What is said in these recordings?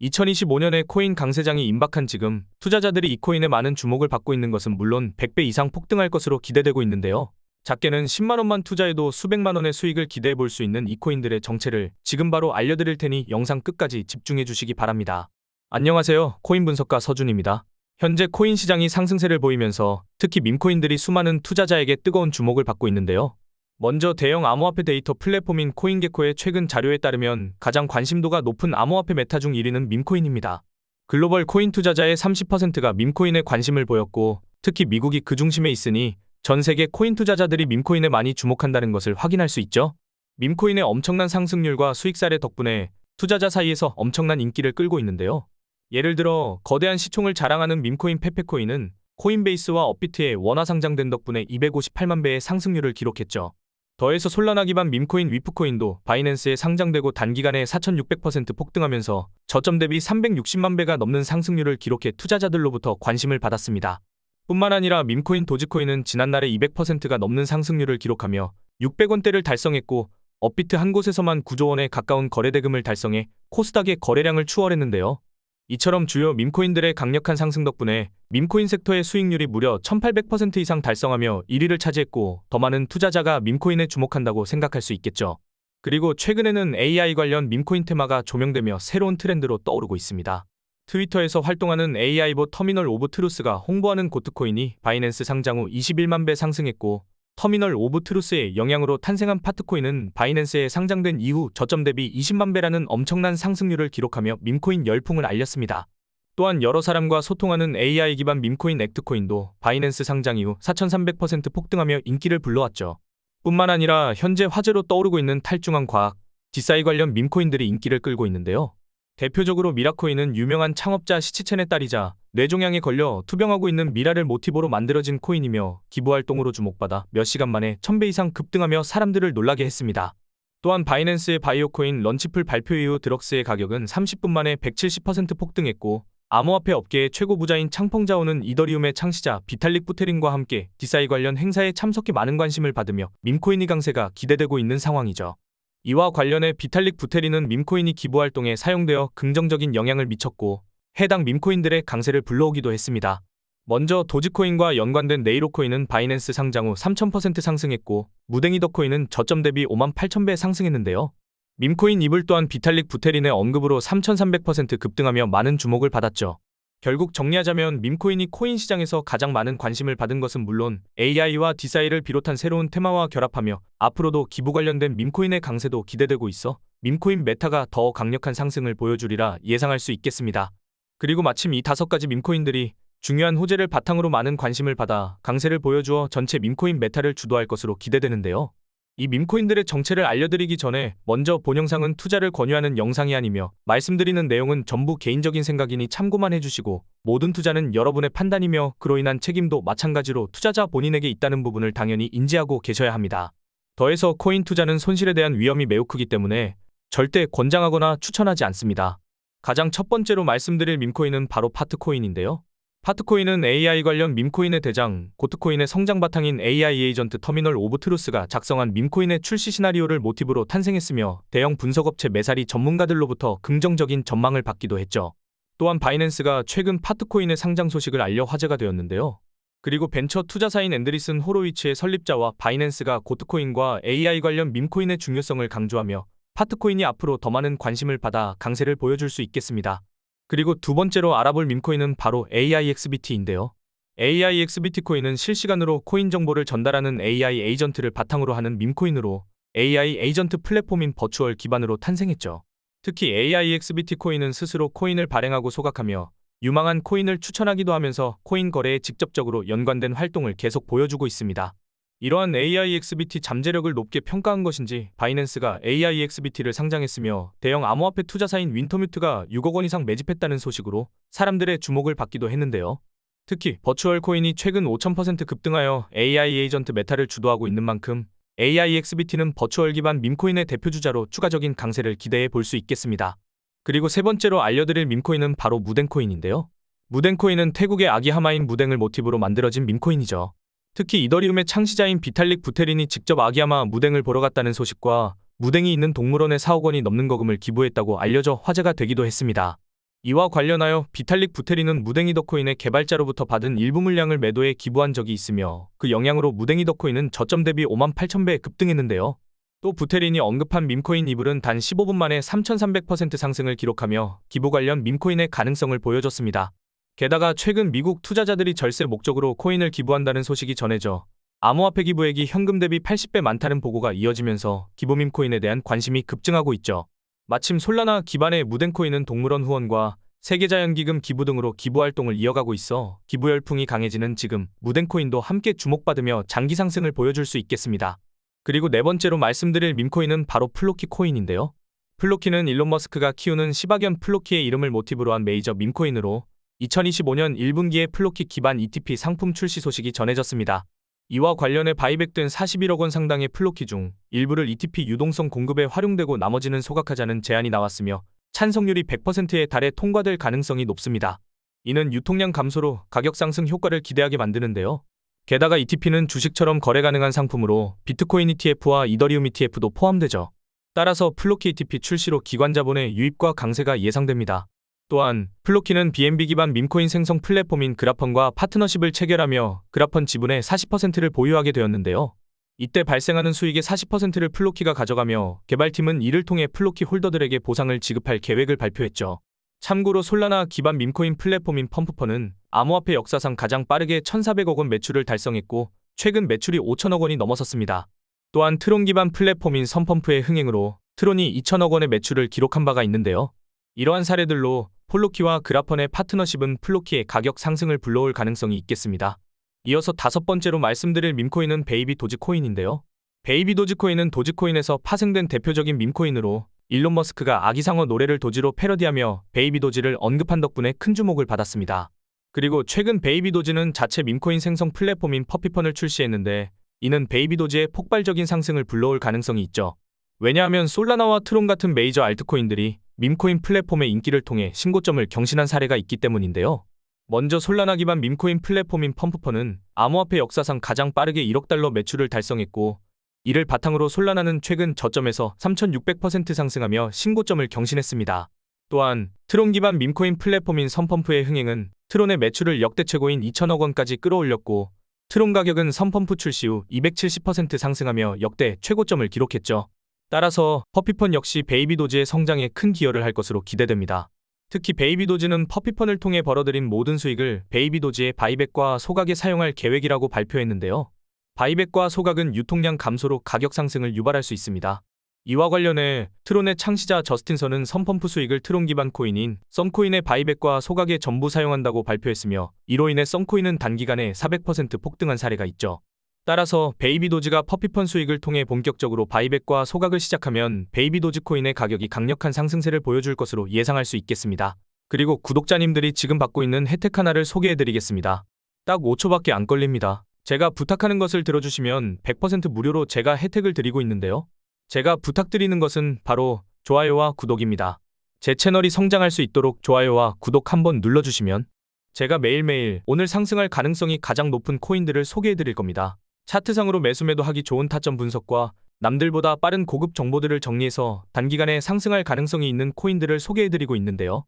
2025년에 코인 강세장이 임박한 지금 투자자들이 이 코인에 많은 주목을 받고 있는 것은 물론 100배 이상 폭등할 것으로 기대되고 있는데요. 작게는 10만 원만 투자해도 수백만 원의 수익을 기대해 볼 수 있는 이 코인들의 정체를 지금 바로 알려드릴 테니 영상 끝까지 집중해 주시기 바랍니다. 안녕하세요. 코인 분석가 서준입니다. 현재 코인 시장이 상승세를 보이면서 특히 밈코인들이 수많은 투자자에게 뜨거운 주목을 받고 있는데요. 먼저 대형 암호화폐 데이터 플랫폼인 코인게코의 최근 자료에 따르면 가장 관심도가 높은 암호화폐 메타 중 1위는 밈코인입니다. 글로벌 코인 투자자의 30%가 밈코인에 관심을 보였고 특히 미국이 그 중심에 있으니 전 세계 코인 투자자들이 밈코인에 많이 주목한다는 것을 확인할 수 있죠. 밈코인의 엄청난 상승률과 수익 사례 덕분에 투자자 사이에서 엄청난 인기를 끌고 있는데요. 예를 들어 거대한 시총을 자랑하는 밈코인 페페코인은 코인베이스와 업비트에 원화 상장된 덕분에 258만 배의 상승률을 기록했죠. 더해서 솔라나 기반 밈코인 위프코인도 바이낸스에 상장되고 단기간에 4,600% 폭등하면서 저점 대비 360만 배가 넘는 상승률을 기록해 투자자들로부터 관심을 받았습니다. 뿐만 아니라 밈코인 도지코인은 지난날에 200%가 넘는 상승률을 기록하며 600원대를 달성했고 업비트 한 곳에서만 9조 원에 가까운 거래대금을 달성해 코스닥의 거래량을 추월했는데요. 이처럼 주요 밈코인들의 강력한 상승 덕분에 밈코인 섹터의 수익률이 무려 1800% 이상 달성하며 1위를 차지했고 더 많은 투자자가 밈코인에 주목한다고 생각할 수 있겠죠. 그리고 최근에는 AI 관련 밈코인 테마가 조명되며 새로운 트렌드로 떠오르고 있습니다. 트위터에서 활동하는 AI봇 터미널 오브 트루스가 홍보하는 고트코인이 바이낸스 상장 후 21만 배 상승했고 터미널 오브 트루스의 영향으로 탄생한 파트코인은 바이낸스에 상장된 이후 저점 대비 20만 배라는 엄청난 상승률을 기록하며 밈코인 열풍을 알렸습니다. 또한 여러 사람과 소통하는 AI 기반 밈코인 액트코인도 바이낸스 상장 이후 4,300% 폭등하며 인기를 불러왔죠. 뿐만 아니라 현재 화제로 떠오르고 있는 탈중앙 과학, 디사이 관련 밈코인들이 인기를 끌고 있는데요. 대표적으로 미라코인은 유명한 창업자 시치첸의 딸이자 뇌종양에 걸려 투병하고 있는 미라를 모티브로 만들어진 코인이며 기부활동으로 주목받아 몇 시간 만에 1000배 이상 급등하며 사람들을 놀라게 했습니다. 또한 바이낸스의 바이오코인 런치풀 발표 이후 드럭스의 가격은 30분 만에 170% 폭등했고 암호화폐 업계의 최고 부자인 창펑자오는 이더리움의 창시자 비탈릭 부테린과 함께 디사이 관련 행사에 참석해 많은 관심을 받으며 밈코인이 강세가 기대되고 있는 상황이죠. 이와 관련해 비탈릭 부테린은 밈코인이 기부 활동에 사용되어 긍정적인 영향을 미쳤고 해당 밈코인들의 강세를 불러오기도 했습니다. 먼저 도지코인과 연관된 네이로코인은 바이낸스 상장 후 3000% 상승했고 무댕이 더코인은 저점 대비 5만 8천배 상승했는데요. 밈코인 이블 또한 비탈릭 부테린의 언급으로 3300% 급등하며 많은 주목을 받았죠. 결국 정리하자면 밈코인이 코인 시장에서 가장 많은 관심을 받은 것은 물론 AI와 디사이를 비롯한 새로운 테마와 결합하며 앞으로도 기부 관련된 밈코인의 강세도 기대되고 있어 밈코인 메타가 더 강력한 상승을 보여주리라 예상할 수 있겠습니다. 그리고 마침 이 다섯 가지 밈코인들이 중요한 호재를 바탕으로 많은 관심을 받아 강세를 보여주어 전체 밈코인 메타를 주도할 것으로 기대되는데요. 이 밈코인들의 정체를 알려드리기 전에 먼저 본 영상은 투자를 권유하는 영상이 아니며 말씀드리는 내용은 전부 개인적인 생각이니 참고만 해주시고 모든 투자는 여러분의 판단이며 그로 인한 책임도 마찬가지로 투자자 본인에게 있다는 부분을 당연히 인지하고 계셔야 합니다. 더해서 코인 투자는 손실에 대한 위험이 매우 크기 때문에 절대 권장하거나 추천하지 않습니다. 가장 첫 번째로 말씀드릴 밈코인은 바로 파트코인인데요. 파트코인은 AI 관련 밈코인의 대장, 고트코인의 성장 바탕인 AI 에이전트 터미널 오브 트루스가 작성한 밈코인의 출시 시나리오를 모티브로 탄생했으며 대형 분석업체 메사리 전문가들로부터 긍정적인 전망을 받기도 했죠. 또한 바이낸스가 최근 파트코인의 상장 소식을 알려 화제가 되었는데요. 그리고 벤처 투자사인 앤드리슨 호로위치의 설립자와 바이낸스가 고트코인과 AI 관련 밈코인의 중요성을 강조하며 파트코인이 앞으로 더 많은 관심을 받아 강세를 보여줄 수 있겠습니다. 그리고 두 번째로 알아볼 밈코인은 바로 AIXBT인데요. AIXBT 코인은 실시간으로 코인 정보를 전달하는 AI 에이전트를 바탕으로 하는 밈코인으로 AI 에이전트 플랫폼인 버추얼 기반으로 탄생했죠. 특히 AIXBT 코인은 스스로 코인을 발행하고 소각하며 유망한 코인을 추천하기도 하면서 코인 거래에 직접적으로 연관된 활동을 계속 보여주고 있습니다. 이러한 AIXBT 잠재력을 높게 평가한 것인지 바이낸스가 AIXBT를 상장했으며 대형 암호화폐 투자사인 윈터뮤트가 6억 원 이상 매집했다는 소식으로 사람들의 주목을 받기도 했는데요. 특히 버추얼 코인이 최근 5000% 급등하여 AI 에이전트 메타를 주도하고 있는 만큼 AIXBT는 버추얼 기반 밈코인의 대표주자로 추가적인 강세를 기대해 볼 수 있겠습니다. 그리고 세 번째로 알려드릴 밈코인은 바로 무댕코인인데요. 무댕코인은 태국의 아기 하마인 무댕을 모티브로 만들어진 밈코인이죠. 특히 이더리움의 창시자인 비탈릭 부테린이 직접 아기야마 무댕을 보러 갔다는 소식과 무댕이 있는 동물원에 4억 원이 넘는 거금을 기부했다고 알려져 화제가 되기도 했습니다. 이와 관련하여 비탈릭 부테린은 무댕이 덕코인의 개발자로부터 받은 일부 물량을 매도해 기부한 적이 있으며 그 영향으로 무댕이 덕코인은 저점 대비 5만 8천 배에 급등했는데요. 또 부테린이 언급한 밈코인 이블은 단 15분 만에 3,300% 상승을 기록하며 기부 관련 밈코인의 가능성을 보여줬습니다. 게다가 최근 미국 투자자들이 절세 목적으로 코인을 기부한다는 소식이 전해져 암호화폐 기부액이 현금 대비 80배 많다는 보고가 이어지면서 기부밈 코인에 대한 관심이 급증하고 있죠. 마침 솔라나 기반의 무덴코인은 동물원 후원과 세계자연기금 기부 등으로 기부 활동을 이어가고 있어 기부 열풍이 강해지는 지금 무덴코인도 함께 주목받으며 장기 상승을 보여줄 수 있겠습니다. 그리고 네 번째로 말씀드릴 밈코인은 바로 플로키 코인인데요. 플로키는 일론 머스크가 키우는 시바견 플로키의 이름을 모티브로 한 메이저 밈코인으로 2025년 1분기에 플로키 기반 ETP 상품 출시 소식이 전해졌습니다. 이와 관련해 바이백된 41억 원 상당의 플로키 중 일부를 ETP 유동성 공급에 활용되고 나머지는 소각하자는 제안이 나왔으며 찬성률이 100%에 달해 통과될 가능성이 높습니다. 이는 유통량 감소로 가격 상승 효과를 기대하게 만드는데요. 게다가 ETP는 주식처럼 거래 가능한 상품으로 비트코인 ETF와 이더리움 ETF도 포함되죠. 따라서 플로키 ETP 출시로 기관 자본의 유입과 강세가 예상됩니다. 또한 플로키는 BNB 기반 밈코인 생성 플랫폼인 그라펀과 파트너십을 체결하며 그라펀 지분의 40%를 보유하게 되었는데요. 이때 발생하는 수익의 40%를 플로키가 가져가며 개발팀은 이를 통해 플로키 홀더들에게 보상을 지급할 계획을 발표했죠. 참고로 솔라나 기반 밈코인 플랫폼인 펌프펀은 암호화폐 역사상 가장 빠르게 1,400억 원 매출을 달성했고 최근 매출이 5천억 원이 넘어섰습니다. 또한 트론 기반 플랫폼인 선펌프의 흥행으로 트론이 2천억 원의 매출을 기록한 바가 있는데요. 이러한 사례들로 폴로키와 그라펀의 파트너십은 플로키의 가격 상승을 불러올 가능성이 있겠습니다. 이어서 다섯 번째로 말씀드릴 밈코인은 베이비 도지코인인데요. 베이비 도지코인은 도지코인에서 파생된 대표적인 밈코인으로 일론 머스크가 아기상어 노래를 도지로 패러디하며 베이비 도지를 언급한 덕분에 큰 주목을 받았습니다. 그리고 최근 베이비 도지는 자체 밈코인 생성 플랫폼인 퍼피펀을 출시했는데 이는 베이비 도지의 폭발적인 상승을 불러올 가능성이 있죠. 왜냐하면 솔라나와 트론 같은 메이저 알트코인들이 밈코인 플랫폼의 인기를 통해 신고점을 경신한 사례가 있기 때문인데요. 먼저 솔라나 기반 밈코인 플랫폼인 펌프펀은 암호화폐 역사상 가장 빠르게 1억 달러 매출을 달성했고 이를 바탕으로 솔라나는 최근 저점에서 3,600% 상승하며 신고점을 경신했습니다. 또한 트론 기반 밈코인 플랫폼인 선펌프의 흥행은 트론의 매출을 역대 최고인 2천억 원까지 끌어올렸고 트론 가격은 선펌프 출시 후 270% 상승하며 역대 최고점을 기록했죠. 따라서 퍼피펀 역시 베이비 도지의 성장에 큰 기여를 할 것으로 기대됩니다. 특히 베이비 도지는 퍼피펀을 통해 벌어들인 모든 수익을 베이비 도지의 바이백과 소각에 사용할 계획이라고 발표했는데요. 바이백과 소각은 유통량 감소로 가격 상승을 유발할 수 있습니다. 이와 관련해 트론의 창시자 저스틴선은 선펌프 수익을 트론 기반 코인인 썸코인의 바이백과 소각에 전부 사용한다고 발표했으며 이로 인해 썸코인은 단기간에 400% 폭등한 사례가 있죠. 따라서 베이비 도지가 퍼피펀 수익을 통해 본격적으로 바이백과 소각을 시작하면 베이비 도지 코인의 가격이 강력한 상승세를 보여줄 것으로 예상할 수 있겠습니다. 그리고 구독자님들이 지금 받고 있는 혜택 하나를 소개해드리겠습니다. 딱 5초밖에 안 걸립니다. 제가 부탁하는 것을 들어주시면 100% 무료로 제가 혜택을 드리고 있는데요. 제가 부탁드리는 것은 바로 좋아요와 구독입니다. 제 채널이 성장할 수 있도록 좋아요와 구독 한번 눌러주시면 제가 매일매일 오늘 상승할 가능성이 가장 높은 코인들을 소개해드릴 겁니다. 차트상으로 매수 매도 하기 좋은 타점 분석과 남들보다 빠른 고급 정보들을 정리해서 단기간에 상승할 가능성이 있는 코인들을 소개해드리고 있는데요.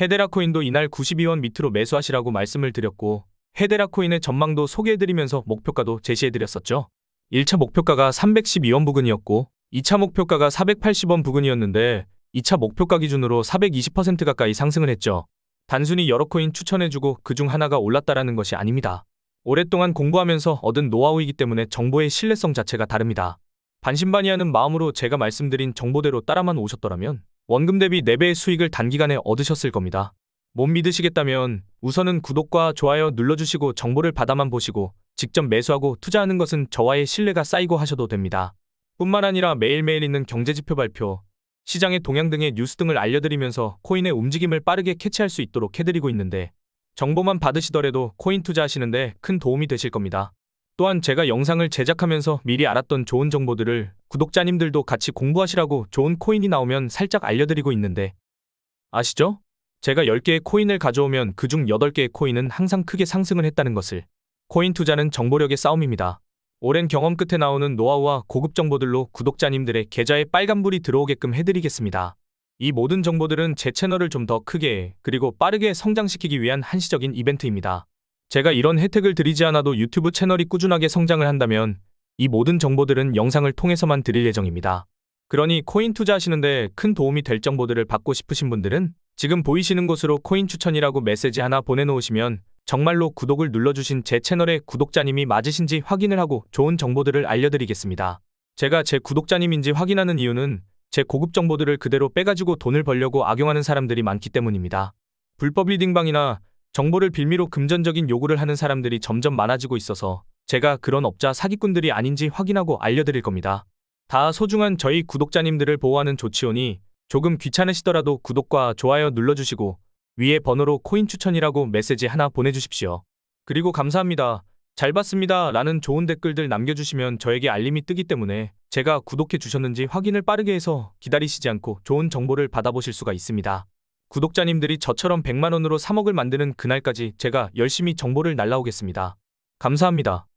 헤데라 코인도 이날 92원 밑으로 매수하시라고 말씀을 드렸고 헤데라 코인의 전망도 소개해드리면서 목표가도 제시해드렸었죠. 1차 목표가가 312원 부근이었고 2차 목표가가 480원 부근이었는데 2차 목표가 기준으로 420% 가까이 상승을 했죠. 단순히 여러 코인 추천해주고 그 중 하나가 올랐다라는 것이 아닙니다. 오랫동안 공부하면서 얻은 노하우이기 때문에 정보의 신뢰성 자체가 다릅니다. 반신반의하는 마음으로 제가 말씀드린 정보대로 따라만 오셨더라면 원금 대비 4배의 수익을 단기간에 얻으셨을 겁니다. 못 믿으시겠다면 우선은 구독과 좋아요 눌러주시고 정보를 받아만 보시고 직접 매수하고 투자하는 것은 저와의 신뢰가 쌓이고 하셔도 됩니다. 뿐만 아니라 매일매일 있는 경제지표 발표, 시장의 동향 등의 뉴스 등을 알려드리면서 코인의 움직임을 빠르게 캐치할 수 있도록 해드리고 있는데 정보만 받으시더라도 코인 투자하시는데 큰 도움이 되실 겁니다. 또한 제가 영상을 제작하면서 미리 알았던 좋은 정보들을 구독자님들도 같이 공부하시라고 좋은 코인이 나오면 살짝 알려드리고 있는데 아시죠? 제가 10개의 코인을 가져오면 그중 8개의 코인은 항상 크게 상승을 했다는 것을 코인 투자는 정보력의 싸움입니다. 오랜 경험 끝에 나오는 노하우와 고급 정보들로 구독자님들의 계좌에 빨간불이 들어오게끔 해드리겠습니다. 이 모든 정보들은 제 채널을 좀 더 크게 그리고 빠르게 성장시키기 위한 한시적인 이벤트입니다. 제가 이런 혜택을 드리지 않아도 유튜브 채널이 꾸준하게 성장을 한다면 이 모든 정보들은 영상을 통해서만 드릴 예정입니다. 그러니 코인 투자하시는데 큰 도움이 될 정보들을 받고 싶으신 분들은 지금 보이시는 곳으로 코인 추천이라고 메시지 하나 보내놓으시면 정말로 구독을 눌러주신 제 채널의 구독자님이 맞으신지 확인을 하고 좋은 정보들을 알려드리겠습니다. 제가 제 구독자님인지 확인하는 이유는 제 고급 정보들을 그대로 빼가지고 돈을 벌려고 악용하는 사람들이 많기 때문입니다. 불법 리딩방이나 정보를 빌미로 금전적인 요구를 하는 사람들이 점점 많아지고 있어서 제가 그런 업자 사기꾼들이 아닌지 확인하고 알려드릴 겁니다. 다 소중한 저희 구독자님들을 보호하는 조치오니 조금 귀찮으시더라도 구독과 좋아요 눌러주시고 위에 번호로 코인 추천이라고 메시지 하나 보내주십시오. 그리고 감사합니다. 잘 봤습니다. 라는 좋은 댓글들 남겨주시면 저에게 알림이 뜨기 때문에 제가 구독해 주셨는지 확인을 빠르게 해서 기다리시지 않고 좋은 정보를 받아보실 수가 있습니다. 구독자님들이 저처럼 100만원으로 3억을 만드는 그날까지 제가 열심히 정보를 날라오겠습니다. 감사합니다.